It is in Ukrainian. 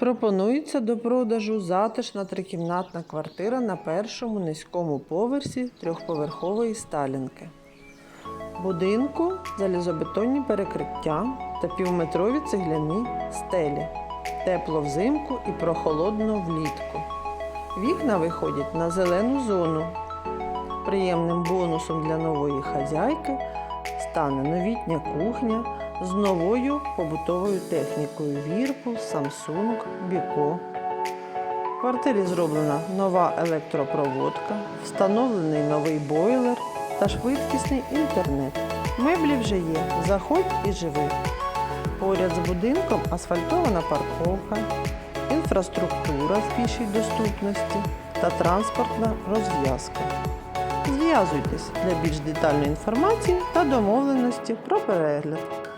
Пропонується до продажу затишна трикімнатна квартира на першому низькому поверсі трьохповерхової сталінки. Будинку залізобетонні перекриття та півметрові цегляні стелі. Тепло взимку і прохолодно влітку. Вікна виходять на зелену зону. Приємним бонусом для нової хазяйки стане новітня кухня з новою побутовою технікою Whirlpool, Samsung, Beko. В квартирі зроблена нова електропроводка, встановлений новий бойлер та швидкісний інтернет. Меблі вже є. Заходь і живи. Поряд з будинком асфальтована парковка, інфраструктура з більшій доступності та транспортна розв'язка. Зв'язуйтесь для більш детальної інформації та домовленості про перегляд.